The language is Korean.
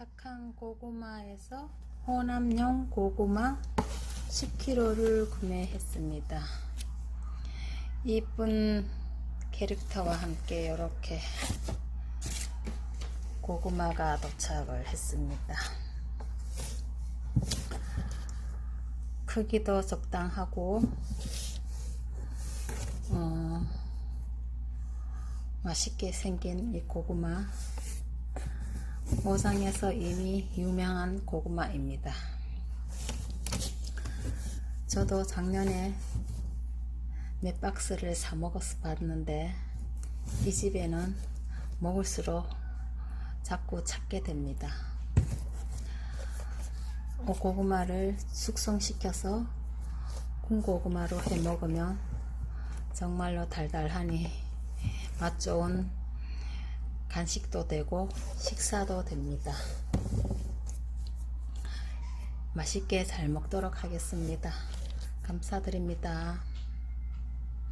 착한 고구마에서 호남용 고구마 10kg를 구매했습니다. 이쁜 캐릭터와 함께 이렇게 고구마가 도착을 했습니다. 크기도 적당하고 어, 맛있게 생긴 이 고구마 오상에서 이미 유명한 고구마입니다. 저도 작년에 몇 박스를 사 먹어서 봤는데 이 집에는 먹을수록 자꾸 찾게 됩니다. 이 고구마를 숙성시켜서 군고구마로 해 먹으면 정말로 달달하니 맛 좋은 간식도 되고 식사도 됩니다. 맛있게 잘 먹도록 하겠습니다. 감사드립니다.